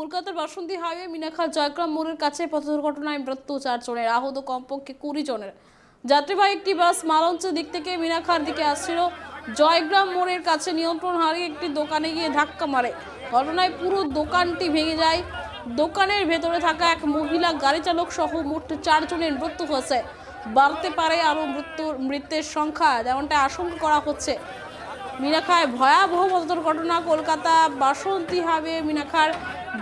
কলকাতার বাসন্তী হাইওয়ে মিনাখার জয়গ্রাম মোড়ের কাছে পথ দুর্ঘটনায় মৃত্যু চারজনের আহত কমপক্ষে কুড়ি জনের। যাত্রীবাহী একটি বাস মালঞ্চের দিক থেকে মিনাখার দিকে আসছিল। জয়গ্রাম মোড়ের কাছে নিয়ন্ত্রণ হারিয়ে একটি দোকানে গিয়ে ধাক্কা মারে। ঘটনায় পুরো দোকানটি ভেঙে যায়। দোকানের ভেতরে থাকা এক মহিলা, গাড়ি চালক সহ মোট চারজনের মৃত্যু হয়েছে। বাড়তে পারে আরও মৃত্যুর, মৃতের সংখ্যা, যেমনটা আশঙ্কা করা হচ্ছে। মিনাখায় ভয়াবহ পথ দুর্ঘটনা কলকাতা বাসন্তী হাইওয়ে মিনাখার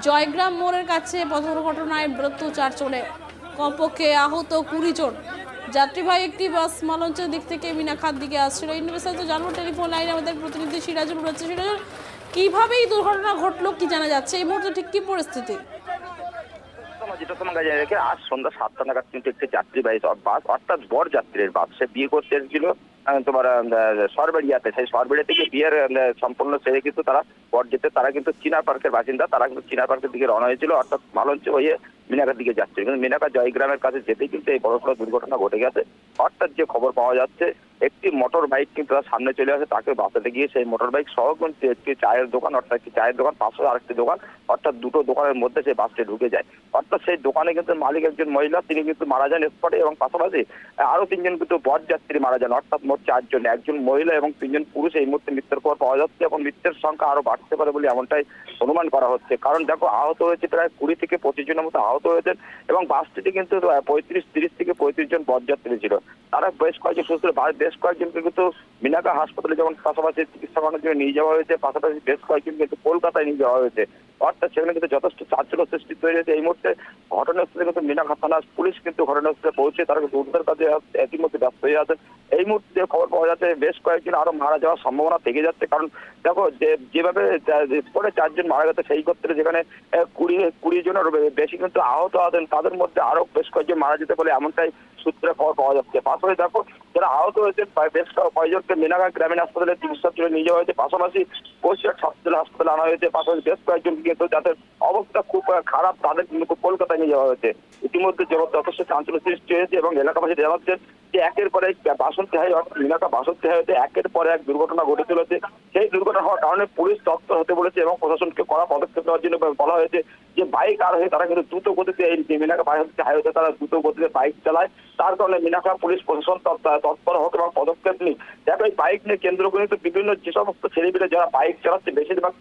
জয়গ্রাম মোড়ের কাছে পথ দুর্ঘটনায় মৃত্যু চারজনের কমপক্ষে আহত কুড়ি জন। যাত্রীবাহী একটি বাস মালঞ্চের দিক থেকে মিনাখার দিকে আসছিল। এই বিস্তারিত জানব টেলিফোন লাইনে আমাদের প্রতিনিধি সিরাজুল রয়েছে। সিরাজুল কীভাবে এই দুর্ঘটনা ঘটলো কি জানা যাচ্ছে? এই মুহূর্তে ঠিক কি পরিস্থিতি? যেটা রেখে আজ সন্ধ্যা সাতটা নাগাদ কিন্তু একটি যাত্রীবাহী বাস, অর্থাৎ বর যাত্রীর বাস, সে বিয়ে করতে এসেছিল। তোমার সরবেড়িয়াতে সেই সরবেড়িয়া থেকে বিয়ের সম্পূর্ণ সেরে কিন্তু তারা পর যেতে তারা কিন্তু চিনা পার্কের বাসিন্দা তারা কিন্তু চিনা পার্কের দিকে রওনা হয়েছিল অর্থাৎ মালঞ্চ হয়ে মিনাকার দিকে যাচ্ছে। কিন্তু মিনাকা জয়গ্রামের কাছে যেতেই কিন্তু এই বড় বড় দুর্ঘটনা ঘটে গেছে। অর্থাৎ যে খবর পাওয়া যাচ্ছে একটি মোটর বাইক কিন্তু তার সামনে চলে আসে, তাকে বাঁচাতে গিয়ে সেই মোটর বাইক সহ কিন্তু একটি চায়ের দোকান, অর্থাৎ একটি চায়ের দোকান পাশে আরেকটি দোকান, অর্থাৎ দুটো দোকানের মধ্যে সেই বাসটি ঢুকে যায়। অর্থাৎ সেই দোকানে কিন্তু মালিক একজন মহিলা, তিনি কিন্তু মারা যান স্পটে এবং পাশাপাশি আরও তিনজন কিন্তু বরযাত্রী মারা যান, অর্থাৎ মোট চারজন, একজন মহিলা এবং তিনজন পুরুষ এই মুহূর্তে মৃত্যুর পর পাওয়া যাচ্ছে এবং মৃত্যুর সংখ্যা আরও বাড়তে পারে বলে এমনটাই অনুমান করা হচ্ছে। কারণ দেখো, আহত হয়েছে প্রায় কুড়ি থেকে পঁচিশ জনের মতো আহত হয়েছেন এবং বাসটিতে কিন্তু পঁয়ত্রিশ, তিরিশ থেকে পঁয়ত্রিশ জন বরযাত্রী ছিল। তারা বেশ কয়েকজন সুস্থ বেশ কয়েকজনকে কিন্তু মিনাকা হাসপাতালে যেমন পাশাপাশি চিকিৎসা করানোর জন্য নিয়ে যাওয়া হয়েছে, পাশাপাশি বেশ কয়েকজন কিন্তু কলকাতায় নিয়ে যাওয়া হয়েছে। অর্থাৎ সেখানে কিন্তু যথেষ্ট চাঞ্চল্য সৃষ্টি তৈরি হয়েছে। এই মুহূর্তে ঘটনাস্থলে কিন্তু মিনাকা থানা পুলিশ কিন্তু ঘটনাস্থলে পৌঁছে তারা কিন্তু উদ্ধার কাজে ইতিমধ্যে ব্যস্ত হয়ে আছেন এই মুহূর্তে যে খবর পাওয়া যাচ্ছে, বেশ কয়েকজন আরও মারা যাওয়ার সম্ভাবনা থেকে যাচ্ছে। কারণ দেখো, যে যেভাবে পরে চারজন মারা গেছে, সেই ক্ষেত্রে যেখানে কুড়ি কুড়ি জনের বেশি কিন্তু আহত আছেন, তাদের মধ্যে আরও বেশ কয়েকজন মারা যেতে বলে এমনটাই সূত্রে খবর পাওয়া যাচ্ছে। পাশাপাশি দেখো, যারা আহত হয়েছে প্রায় বেশ কয়েকজনকে মিনাগা গ্রামীণ হাসপাতালে চিকিৎসার জন্য নিয়ে যাওয়া হয়েছে। পাশাপাশি বসিরহাট হাসপাতালে হাসপাতালে আনা হয়েছে। পাশাপাশি বেশ কয়েকজন কিন্তু যাদের অবস্থা খুব খারাপ, তাদের কিন্তু কলকাতায় নিয়ে যাওয়া হয়েছে। ইতিমধ্যে যথেষ্ট চাঞ্চল্য সৃষ্টি হয়েছে এবং এলাকাবাসী জানাচ্ছেন যে একের পর এক বাসন্তী হাই মিনাকা বাসন্তী হাইতে একের পর এক দুর্ঘটনা ঘটে চলেছে। সেই দুর্ঘটনা হওয়ার কারণে পুলিশ তৎপর হতে বলেছে এবং প্রশাসনকে কড়া পদক্ষেপ নেওয়ার জন্য বলা হয়েছে যে, বাইক আর হয়ে তারা কিন্তু দ্রুত গতিতে এই মিনাকা বাসন্তী হাইওয়েতে তারা দ্রুত গতিতে বাইক চালায়। তার কারণে মিনাকা পুলিশ প্রশাসন তৎপর হোক এবং পদক্ষেপ নিক দেখো এই বাইক নিয়ে কেন্দ্র করে তো বিভিন্ন যে সমস্ত ছেলেমেলে যারা বাইক চালাচ্ছে বেশিরভাগ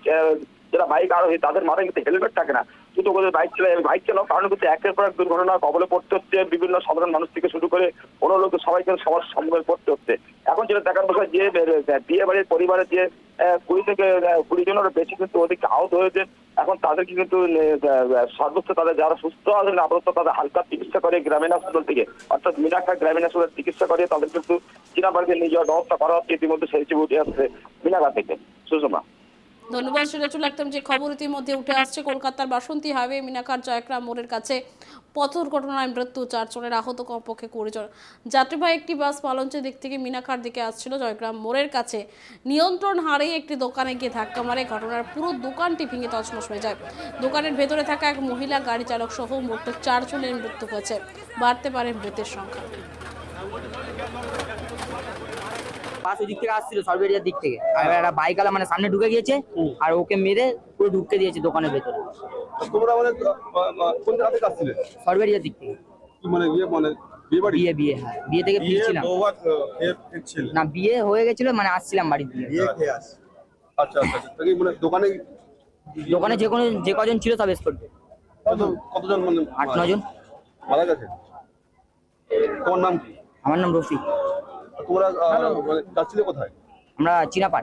যারা বাইক আরোহী, তাদের মাথায় কিন্তু হেলমেট থাকে না। দ্রুত গতিতে বাইক চালায় বাইক চালানোর কারণে কিন্তু একের পর এক দুর্ঘটনার কবলে পড়তে হচ্ছে, বিভিন্ন সাধারণ মানুষ থেকে শুরু করে কোনো লোক সবাই কিন্তু সবার সম্মুখে পড়তে হচ্ছে। এখন যেটা দেখার বিষয় যে বিয়ে বাড়ির পরিবারের যে কুড়ি থেকে কুড়ি জনের বেশি কিন্তু অধিক আহত হয়েছে। এখন তাদেরকে কিন্তু সর্বোচ্চ তাদের যারা সুস্থ আছেন আপাতত তাদের হালকা চিকিৎসা করে গ্রামীণ হাসপাতাল থেকে। অর্থাৎ মিনাখা গ্রামীণ হাসপাতাল চিকিৎসা করে তাদের কিন্তু চীনাবাড়িতে নিয়ে যাওয়ার ব্যবস্থা করা হচ্ছে। ইতিমধ্যে সেই উঠে আসছে মিনাখা থেকে। সুষমা। ধন্যবাদ সিরাজুল একদম যে খবর ইতিমধ্যে উঠে আসছে, কলকাতার বাসন্তী হাইওয়ে মিনাকার জয়গ্রাম মোড়ের কাছে পথ দুর্ঘটনায় মৃত্যু চারজনের আহত কমপক্ষে কুড়ি জন। যাত্রীবাহী একটি বাস পালঞ্চের দিক থেকে মিনাকার দিকে আসছিল জয়গ্রাম মোড়ের কাছে। নিয়ন্ত্রণ হারিয়ে একটি দোকানে গিয়ে ধাক্কা মারে, ঘটনার পুরো দোকানটি ভেঙে তছনছ হয়ে যায়। দোকানের ভেতরে থাকা এক মহিলা, গাড়ি চালক সহ মোট চারজনের মৃত্যু হয়েছে। বাড়তে পারে মৃতের সংখ্যা। বাস ওই দিক থেকে আসছিল সরবেরিয়ার দিক থেকে। আর একটা বাইক আলা মানে সামনে ঢুকে গিয়েছে আর ওকে মেরে পুরো ঢুকতে দিয়েছে দোকানের ভেতরে। তোমরা মানে আহ, কোন জায়গা থেকে আসছিলে? সরবেরিয়ার দিক থেকে। মানে ইয়ে মানে বিয়ে বিয়ে বিয়ে হ্যাঁ। বিয়ে থেকে ফিরছিলাম। না বিয়ে হয়ে গেছিল মানে আসছিলাম বাড়ি দিয়ে আচ্ছা আচ্ছা আচ্ছা। মানে দোকানে দোকানে যে কোনো যে কজন ছিল সব কতজন মানে আট নজন। মারা গেছে? তোমার নাম কি? আমার নাম রফিক। তোমরা মানে যাচ্ছিলে কোথায়? আমরা চিনাপাট